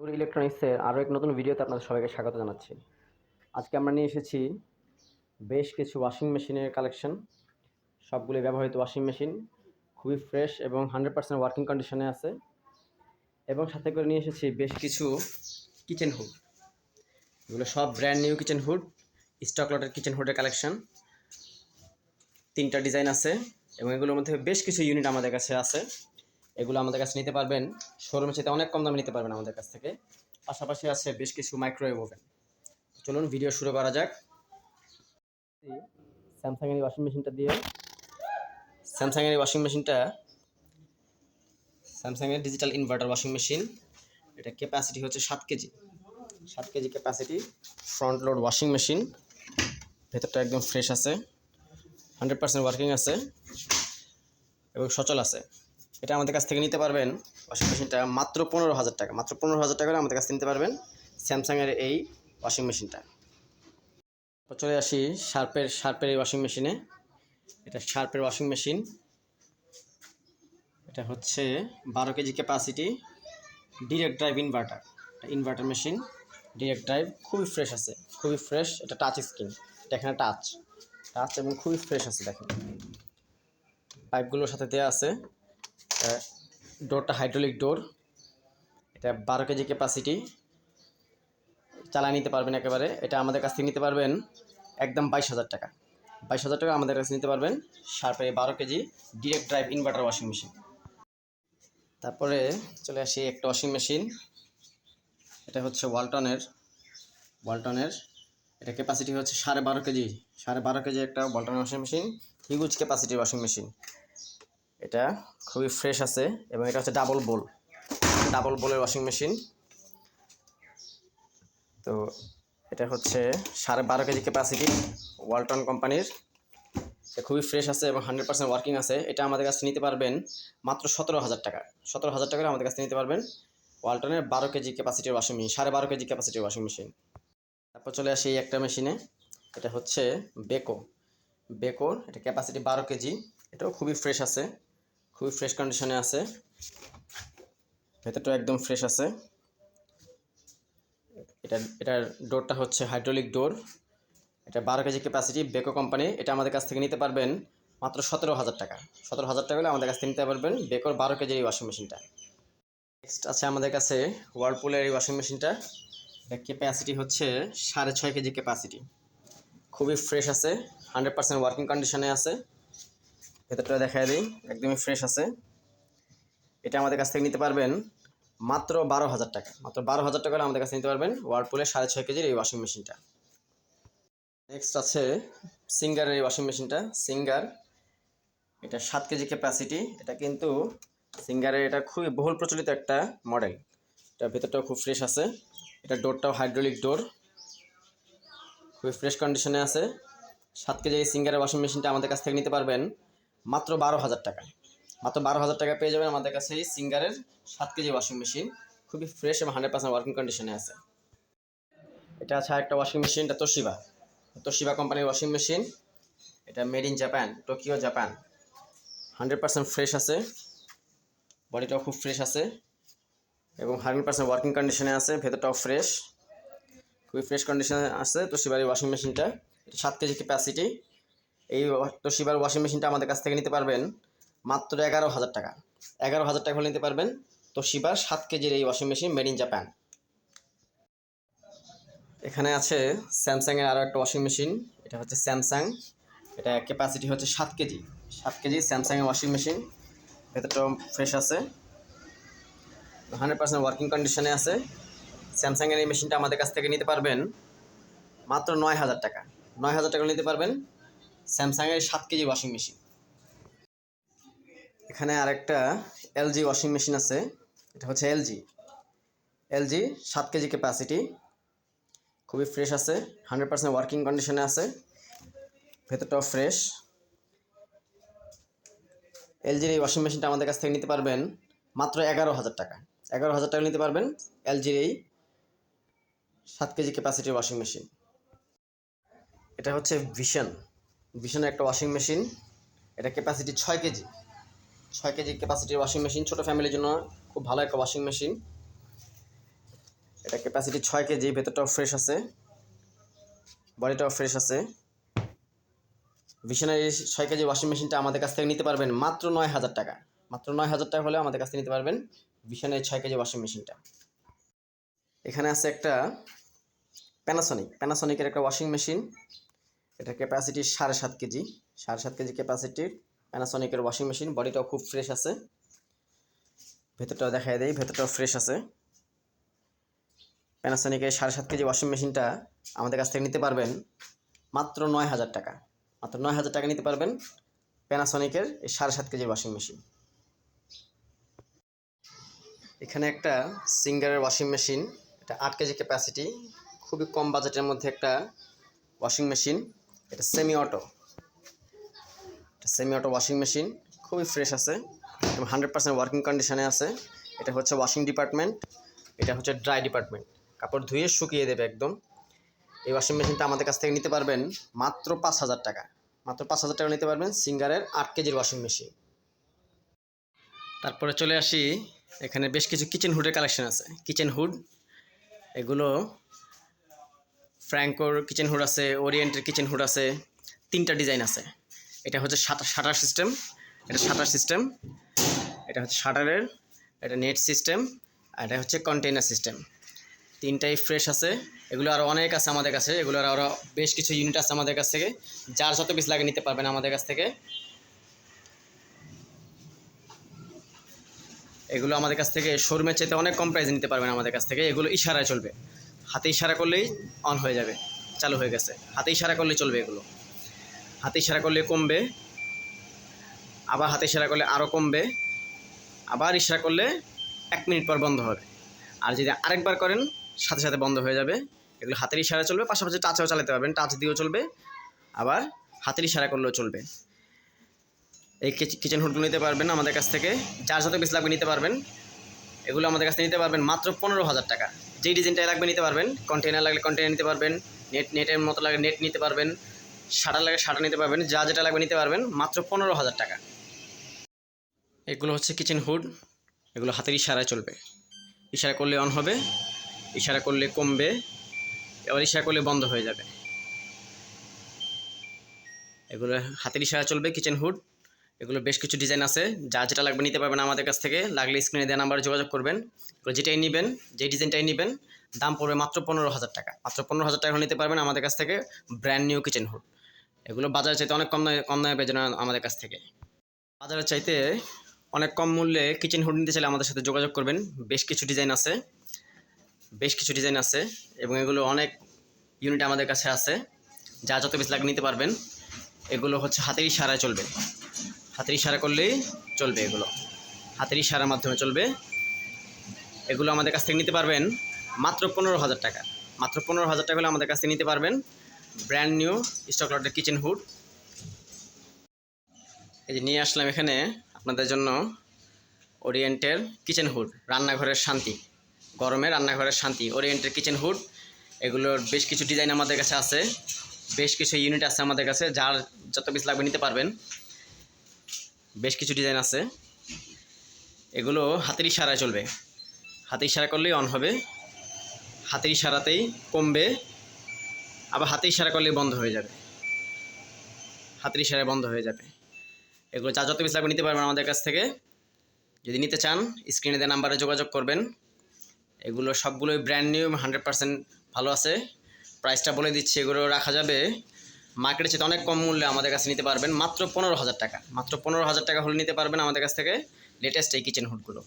টুর ইলেকট্রনিক্সের আরও এক নতুন ভিডিওতে আপনাদের সবাইকে স্বাগত জানাচ্ছি। আজকে আমরা নিয়ে এসেছি বেশ কিছু ওয়াশিং মেশিনের কালেকশন সবগুলি ব্যবহৃত ওয়াশিং মেশিন খুবই ফ্রেশ এবং হান্ড্রেড পার্সেন্ট ওয়ার্কিং কন্ডিশনে আছে। এবং সাথে করে নিয়ে এসেছি বেশ কিছু কিচেন হুড এগুলো সব brand new kitchen hood stock লটের কিচেন হুডের কালেকশন তিনটা ডিজাইন আছে এবং এগুলোর মধ্যে বেশ কিছু ইউনিট আমাদের কাছে আছে। এগুলো আমাদের কাছে নিতে পারবেন। শোরুমের চাইতে অনেক কম দামে নিতে পারবেন আমাদের কাছ থেকে। পাশাপাশি আছে বেশ কিছু মাইক্রোওয়েভ ওভেন চলুন ভিডিও শুরু করা যাক। স্যামসাংয়ের ওয়াশিং মেশিনটা দিয়ে। স্যামসাংয়ের ওয়াশিং মেশিনটা স্যামসাংয়ের ডিজিটাল ইনভার্টার ওয়াশিং মেশিন এটা ক্যাপাসিটি হচ্ছে সাত কেজি। সাত KG capacity front load washing machine ভেতরটা একদম ফ্রেশ আছে। হান্ড্রেড পার্সেন্ট ওয়ার্কিং আছে। এবং সচল আছে। এটা আমাদের কাছ থেকে নিতে পারবেন। ওয়াশিং মেশিনটা মাত্র পনেরো হাজার টাকা। মাত্র পনেরো হাজার টাকা আমাদের কাছ থেকে নিতে পারবেন স্যামসাংয়ের এই ওয়াশিং মেশিনটা। চলে আসি শার্পের শার্পের এই ওয়াশিং মেশিনে। এটা শার্পের ওয়াশিং মেশিন। এটা হচ্ছে বারো KG capacity, direct drive inverter. Inverter machine, direct drive, খুবই ফ্রেশ আছে। খুবই ফ্রেশ, এটা টাচ স্ক্রিন। এটা এখানে টাচ। টাচ এবং খুবই ফ্রেশ আছে দেখেন। পাইপগুলোর সাথে দেওয়া আছে। ডোরটা হাইড্রোলিক ডোর। এটা বারো কেজি ক্যাপাসিটি। চালায় নিতে পারবেন একেবারে। এটা আমাদের কাছ থেকে নিতে পারবেন একদম বাইশ হাজার টাকা। বাইশ হাজার টাকা আমাদের কাছে নিতে পারবেন শার্পের বারো KG direct drive inverter washing machine. তারপরে চলে আসি একটা ওয়াশিং মেশিন। এটা হচ্ছে ওয়ালটনের ওয়ালটনের। এটা ক্যাপাসিটি হচ্ছে সাড়ে বারো কেজি। সাড়ে বারো কেজি একটা ওয়ালটনের ওয়াশিং মেশিন। হিউজ ক্যাপাসিটির ওয়াশিং মেশিন। এটা খুবই ফ্রেশ আছে এবং এটা হচ্ছে ডাবল বোল ডাবল বোলের ওয়াশিং মেশিন তো এটা হচ্ছে সাড়ে বারো কেজি ক্যাপাসিটি ওয়ালটন কোম্পানির। খুবই ফ্রেশ আছে এবং হান্ড্রেড পার্সেন্ট ওয়ার্কিং আছে। এটা আমাদের কাছে নিতে পারবেন মাত্র সতেরো হাজার টাকা। সতেরো হাজার টাকা আমাদের কাছে নিতে পারবেন ওয়ালটনের বারো কেজি ক্যাপাসিটির ওয়াশিং মেশিন সাড়ে বারো কেজি ক্যাপাসিটির ওয়াশিং মেশিন তারপর চলে আসি এই একটা মেশিনে এটা হচ্ছে বেকো বেকোর এটা ক্যাপাসিটি বারো কেজি। এটাও খুবই ফ্রেশ আছে। খুবই ফ্রেশ কন্ডিশনে আছে। ভেতরটা একদম ফ্রেশ আছে। এটা, এটার ডোরটা হচ্ছে হাইড্রোলিক ডোর এটা বারো কেজি ক্যাপাসিটি বেকো কোম্পানি এটা আমাদের কাছ থেকে নিতে পারবেন মাত্র সতেরো হাজার টাকা। সতেরো হাজার টাকা হলে আমাদের কাছ থেকে নিতে পারবেন বেকোর বারো কেজির এই ওয়াশিং মেশিনটা নেক্সট আছে আমাদের কাছে ওয়ার্লপুলের এই ওয়াশিং মেশিনটা এটা ক্যাপাসিটি হচ্ছে সাড়ে ছয় কেজি ক্যাপাসিটি খুবই ফ্রেশ আছে হান্ড্রেড পার্সেন্ট ওয়ার্কিং কন্ডিশনে আছে। ভেতরটা দেখায় দিই, একদমই ফ্রেশ আছে। এটা আমাদের কাছ থেকে নিতে পারবেন মাত্র বারো হাজার টাকা। মাত্র বারো হাজার টাকা আমাদের কাছে নিতে পারবেন ওয়ার্লপুলের সাড়ে ছয় কেজির এই ওয়াশিং মেশিনটা নেক্সট আছে সিঙ্গারের এই ওয়াশিং মেশিনটা সিঙ্গার এটা সাত কেজি ক্যাপাসিটি এটা কিন্তু সিঙ্গারের এটা খুবই বহুল প্রচলিত একটা মডেল এটা ভেতরটাও খুব ফ্রেশ আছে। এটা ডোরটাও হাইড্রোলিক ডোর। খুবই ফ্রেশ কন্ডিশনে আছে। সাত কেজি এই সিঙ্গারের ওয়াশিং মেশিনটা আমাদের কাছ থেকে নিতে পারবেন মাত্র বারো হাজার টাকা। মাত্র বারো হাজার টাকা পেয়ে যাবেন আমাদের কাছে এই সিঙ্গারের সাত কেজি ওয়াশিং মেশিন খুবই ফ্রেশ এবং হান্ড্রেড পার্সেন্ট ওয়ার্কিং কন্ডিশনে আছে। এটা আছে একটা ওয়াশিং মেশিন এটা তোশিবা তোশিবা কোম্পানির ওয়াশিং মেশিন এটা made in Japan Tokyo Japan hundred percent fresh আছে। বডিটাও খুব ফ্রেশ আছে। এবং হান্ড্রেড পার্সেন্ট ওয়ার্কিং কন্ডিশনে আছে, ভেতরটাও ফ্রেশ খুবই ফ্রেশ কন্ডিশনে আছে তোশিবার এই ওয়াশিং মেশিনটা এটা সাত কেজি ক্যাপাসিটি এই তোশিবার ওয়াশিং মেশিনটা আমাদের কাছ থেকে নিতে পারবেন মাত্র এগারো হাজার টাকা। এগারো হাজার টাকা নিতে পারবেন তোশিবার সাত কেজির এই washing machine made in Japan এখানে আছে স্যামসাংয়ের আরও একটা ওয়াশিং মেশিন এটা হচ্ছে স্যামসাং এটা ক্যাপাসিটি হচ্ছে সাত কেজি। সাত কেজি স্যামসাংয়ের ওয়াশিং মেশিন ভেতরটাও ফ্রেশ আছে। হান্ড্রেড পার্সেন্ট ওয়ার্কিং কন্ডিশনে আছে। স্যামসাংয়ের এই মেশিনটা আমাদের কাছ থেকে নিতে পারবেন মাত্র নয় হাজার টাকা। নয় হাজার টাকা নিতে পারবেন স্যামসাংয়ের সাত কেজি ওয়াশিং মেশিন। এখানে আরেকটা এলজি ওয়াশিং মেশিন আছে, এটা হচ্ছে এলজি এলজি সাত কেজি ক্যাপাসিটি খুবই ফ্রেশ আছে হান্ড্রেড পার্সেন্ট ওয়ার্কিং কন্ডিশনে আছে, ভেতরটাও ফ্রেশ এলজির এই ওয়াশিং মেশিনটা আমাদের কাছ থেকে নিতে পারবেন মাত্র এগারো হাজার টাকা। এগারো হাজার টাকা নিতে পারবেন এলজির এই সাত কেজি ক্যাপাসিটির ওয়াশিং মেশিন। এটা হচ্ছে ভিশন ভিশনের একটা ওয়াশিং মেশিন এটা ক্যাপাসিটি ছয় কেজি। ছয় কেজি ক্যাপাসিটির ওয়াশিং মেশিন ছোটো ফ্যামিলির জন্য খুব ভালো একটা ওয়াশিং মেশিন এটা ক্যাপাসিটি ছয় কেজি, ভেতরটাও ফ্রেশ আছে বডিটাও ফ্রেশ আছে। ভিশনারি ছয় কেজি ওয়াশিং মেশিনটা আমাদের কাছ থেকে নিতে পারবেন মাত্র নয় হাজার টাকা। মাত্র নয় হাজার টাকা হলে আমাদের কাছ থেকে নিতে পারবেন ভিশনারি ছয় কেজি ওয়াশিং মেশিনটা এখানে আছে একটা প্যানাসনিক প্যানাসনিকের একটা ওয়াশিং মেশিন এটা ক্যাপাসিটি সাড়ে সাত কেজি। সাড়ে সাত কেজি ক্যাপাসিটির প্যানাসনিকের ওয়াশিং মেশিন বডিটাও খুব ফ্রেশ আছে। ভেতরটাও দেখাই দেয় ভেতরটাও ফ্রেশ আছে। প্যানাসনিকের সাড়ে সাত কেজি ওয়াশিং মেশিনটা আমাদের কাছ থেকে নিতে পারবেন মাত্র নয় হাজার টাকা। মাত্র নয় হাজার টাকা নিতে পারবেন প্যানাসনিকের এই সাড়ে সাত কেজির ওয়াশিং মেশিন এখানে একটা সিঙ্গারের ওয়াশিং মেশিন এটা আট কেজি ক্যাপাসিটি খুবই কম বাজেটের মধ্যে একটা ওয়াশিং মেশিন এটা সেমি অটো এটা সেমি অটো ওয়াশিং মেশিন খুবই ফ্রেশ আছে হান্ড্রেড পার্সেন্ট ওয়ার্কিং কন্ডিশনে আছে। এটা হচ্ছে ওয়াশিং ডিপার্টমেন্ট এটা হচ্ছে ড্রাই ডিপার্টমেন্ট কাপড় ধুয়ে শুকিয়ে দেবে একদম। এই ওয়াশিং মেশিনটা আমাদের কাছ থেকে নিতে পারবেন মাত্র পাঁচ হাজার টাকা। মাত্র পাঁচ হাজার টাকা নিতে পারবেন সিঙ্গারের আট কেজির ওয়াশিং মেশিন তারপরে চলে আসি, এখানে বেশ কিছু কিচেন হুডের কালেকশন আছে। কিচেন হুড এগুলো ফ্র্যাঙ্কোর কিচেন হুড আছে ওরিয়েন্টের কিচেন হুড আছে, তিনটা ডিজাইন আছে। এটা হচ্ছে শাটার সিস্টেম এটা শাটার সিস্টেম এটা হচ্ছে শাটারের, এটা নেট সিস্টেম আর এটা হচ্ছে কন্টেইনার সিস্টেম তিনটাই ফ্রেশ আছে, এগুলো আরও অনেক আছে আমাদের কাছে এগুলোর আরও বেশ কিছু ইউনিট আছে আমাদের কাছ থেকে, যার যত পিস লাগে নিতে পারবেন আমাদের কাছ থেকে। এগুলো আমাদের কাছ থেকে শোরুমের চাইতে অনেক কম প্রাইসে নিতে পারবেন আমাদের কাছ থেকে, এগুলো ইশারায় চলবে। হাতে ইশারা করলেই অন হয়ে যাবে, চালু হয়ে গেছে। হাতে ইশারা করলে চলবে এগুলো। হাতে ইশারা করলে কমবে, আবার হাতে ইশারা করলে আরও কমবে, আবার ইশারা করলে এক মিনিট পর বন্ধ হবে। আর যদি আরেকবার করেন, সাথে সাথে বন্ধ হয়ে যাবে। এগুলো হাতের ইশারা চলবে, পাশাপাশি টাচেও চালাতে পারবেন টাচ দিয়েও চলবে, আবার হাতের ইশারা করলেও চলবে। এই কিচেন হুডগুলো নিতে পারবেন আমাদের কাছ থেকে। যার যত বেশি লাগবে নিতে পারবেন। এগুলো আমাদের কাছ নিতে পারবেন মাত্র পনেরো হাজার টাকা। যেই ডিজাইনটা লাগবে নিতে পারবেন কন্টেনার লাগলে কন্টেনার নিতে পারবেন নেট নেটের মতো লাগে নেট নিতে পারবেন, শাটার লাগে শাটার নিতে পারবেন, যা যেটা লাগবে নিতে পারবেন মাত্র পনেরো হাজার টাকা। এগুলো হচ্ছে কিচেন হুড এগুলো হাতের ইশারায় চলবে। ইশারা করলে অন হবে, ইশারা করলে কমবে, এবার ইশারা করলে বন্ধ হয়ে যাবে। এগুলো হাতের ইশারা চলবে কিচেন হুড এগুলো বেশ কিছু ডিজাইন আছে। যা যেটা লাগবে নিতে পারবেন আমাদের কাছ থেকে। লাগলে স্ক্রিনে দেওয়া নাম্বারে যোগাযোগ করবেন। এগুলো যেটাই নেবেন, যে ডিজাইনটাই নেবেন, দাম পড়বে মাত্র পনেরো হাজার টাকা। মাত্র পনেরো হাজার টাকা নিতে পারবেন আমাদের কাছ থেকে ব্র্যান্ড নিউ কিচেন হুড এগুলো বাজারের চাইতে অনেক কম দামে কম দামে পেয়ে আমাদের কাছ থেকে। বাজারের চাইতে অনেক কম মূল্যে কিচেন হুড নিতে চাইলে আমাদের সাথে যোগাযোগ করবেন। বেশ কিছু ডিজাইন আছে। বেশ কিছু ডিজাইন আছে এবং এগুলো অনেক ইউনিট আমাদের কাছে আছে। যা যত বেশি লাগে নিতে পারবেন। এগুলো হচ্ছে হাতেই সারায় চলবে। হাতের ইশারা করলেই চলবে এগুলো। হাতের ইশারার মাধ্যমে চলবে। এগুলো আমাদের কাছ থেকে নিতে পারবেন মাত্র পনেরো হাজার টাকা। মাত্র পনেরো হাজার টাকা হলে আমাদের কাছ থেকে নিতে পারবেন ব্র্যান্ড নিউ স্টক লটের কিচেন হুড এই যে নিয়ে আসলাম এখানে আপনাদের জন্য ওরিয়েন্টের কিচেন হুড রান্নাঘরের শান্তি। গরমে রান্নাঘরের শান্তি ওরিয়েন্টের কিচেন হুড এগুলোর বেশ কিছু ডিজাইন আমাদের কাছে আছে। বেশ কিছু ইউনিট আছে আমাদের কাছে, যার যত পিস লাগবে নিতে পারবেন। বেশ কিছু ডিজাইন আছে। এগুলো হাতের ইশারায় চলবে। হাতের ইশারা করলেই অন হবে। হাতের ইশারাতেই কমবে। আবার হাতে ইশারা করলেই বন্ধ হয়ে যাবে। হাতের ইশারায় বন্ধ হয়ে যাবে। এগুলো যা যত পিস লাগবে নিতে পারবেন আমাদের কাছ থেকে। যদি নিতে চান স্ক্রিনে দেওয়া নাম্বারে যোগাযোগ করবেন। এগুলো সবগুলোই ব্র্যান্ড নিউ হান্ড্রেড পার্সেন্ট ভালো আছে। প্রাইসটা বলে দিচ্ছি, এগুলো রাখা যাবে মার্কেটের চেয়ে অনেক কম মূল্যে আমাদের কাছে নিতে পারবেন। মাত্র পনেরো হাজার টাকা। মাত্র পনেরো হাজার টাকা হলে নিতে পারবেন আমাদের কাছ থেকে লেটেস্ট এই কিচেন হুডগুলো